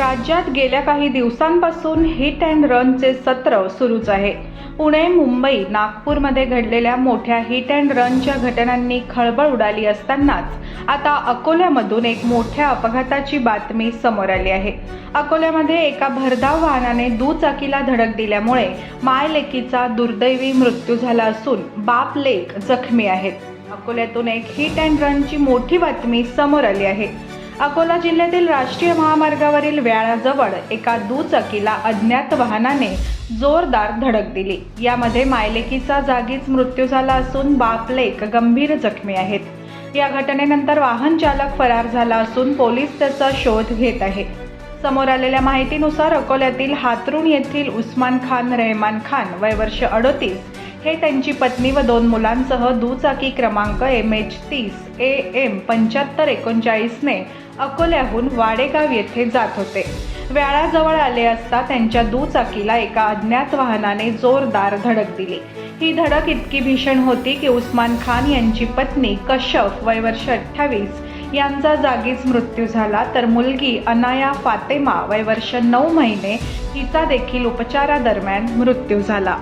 राज्यात गेल्या काही दिवसांपासून हिट अँड रनचे सत्र सुरूच आहे. पुणे मुंबई नागपूरमध्ये घडलेल्या मोठ्या हिट अँड रनच्या घटनांनी खळबळ उडाली असतानाच आता अकोल्यामधून एक मोठ्या अपघाताची बातमी समोर आली आहे. अकोल्यामध्ये एका भरधाव वाहनाने दुचाकीला धडक दिल्यामुळे मायलेकीचा दुर्दैवी मृत्यू झाला असून बाप लेक जखमी आहेत. अकोल्यातून एक हिट अँड रनची मोठी बातमी समोर आली आहे. अकोला जिल्ह्यातील राष्ट्रीय महामार्गावरील व्याळाजवळ एका दुचाकीला अज्ञात वाहनाने जोरदार धडक दिली. यामध्ये मायलेकीचा जागीच मृत्यू झाला असून बापलेक गंभीर जखमी आहेत. या घटनेनंतर वाहन चालक फरार झाला असून पोलीस त्याचा शोध घेत आहे. समोर आलेल्या माहितीनुसार अकोल्यातील हातरुण येथील उस्मान खान रेहमान खान वय वर्ष अडोतीस हे त्यांची पत्नी व दोन मुलांसह दुचाकी क्रमांक एम एच तीस ए एम पंच्याहत्तर एकोणचाळीसने अकोल्याहून वाडेगाव येथे जात होते. व्याळाजवळ आले असता त्यांच्या दुचाकीला एका अज्ञात वाहनाने जोरदार धडक दिली. ही धडक इतकी भीषण होती की उस्मान खान यांची पत्नी कश्यप वय वर्ष अठ्ठावीस यांचा जागीच मृत्यू झाला. तर मुलगी अनाया फातेमा वय वर्ष नऊ महिने हिचा देखील उपचारादरम्यान मृत्यू झाला.